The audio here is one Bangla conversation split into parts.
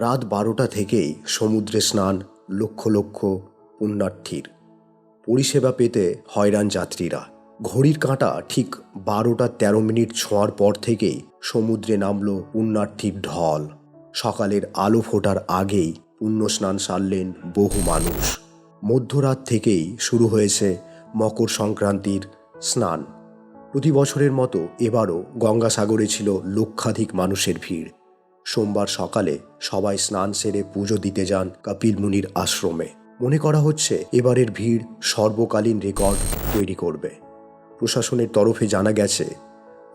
রাত বারোটা থেকেই সমুদ্রে স্নান, লক্ষ লক্ষ পুণ্যার্থীর। পরিষেবা পেতে হয়রান যাত্রীরা। ঘড়ির কাঁটা ঠিক বারোটা তেরো মিনিট ছোঁয়ার পর থেকেই সমুদ্রে নামল পুণ্যার্থীর ঢল। সকালের আলো ফোটার আগেই পুণ্য স্নান সারলেন বহু মানুষ। মধ্যরাত থেকেই শুরু হয়েছে মকর সংক্রান্তির স্নান। প্রতি বছরের মতো এবারও গঙ্গাসাগরে ছিল লক্ষাধিক মানুষের ভিড়। সোমবার সকালে সবাই স্নান সেরে পুজো দিতে যান কপিল মুনির আশ্রমে। মনে করা হচ্ছে এবারের ভিড় সর্বকালীন রেকর্ড তৈরি করবে। প্রশাসনের তরফে জানা গেছে,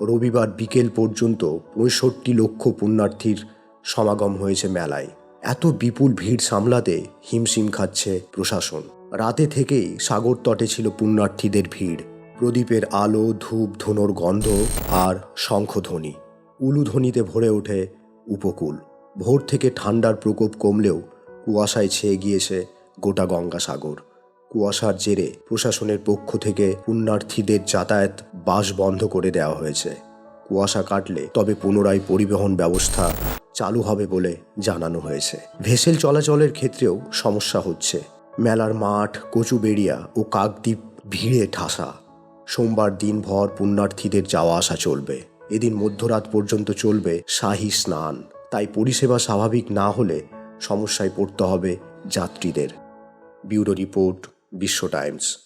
রবিবার বিকেল পর্যন্ত পঁয়ষট্টি লক্ষ পুণ্যার্থীর সমাগম হয়েছে মেলায়। এত বিপুল ভিড় সামলাতে হিমশিম খাচ্ছে প্রশাসন। রাতে থেকেই সাগর তটে ছিল পুণ্যার্থীদের ভিড়। প্রদীপের আলো, ধূপ, ধুনোর গন্ধ আর শঙ্খধ্বনি। উলুধ্বনিতে ভরে ওঠে উপকূল। ভোর থেকে ঠান্ডার প্রকোপ কমলেও কুয়াশায় ছেয়ে গিয়েছে গোটা গঙ্গাসাগর। কুয়াশার জেরে প্রশাসনের পক্ষ থেকে পুণ্যার্থীদের যাতায়াত বাস বন্ধ করে দেওয়া হয়েছে। কুয়াশা কাটলে তবে পুনরায় পরিবহন ব্যবস্থা চালু হবে বলে জানানো হয়েছে। ভেসেল চলাচলের ক্ষেত্রেও সমস্যা হচ্ছে। মেলার মাঠ, কচুবেড়িয়া ও কাকদ্বীপ ভিড়ে ঠাসা। সোমবার দিনভর পুণ্যার্থীদের যাওয়া আসা চলবে। এদিন মধ্যরাত পর্যন্ত চলবে শাহী স্নান। তাই পরিষেবা স্বাভাবিক না হলে সমস্যায় পড়তে হবে যাত্রীদের। Bureau report, Biswa Times.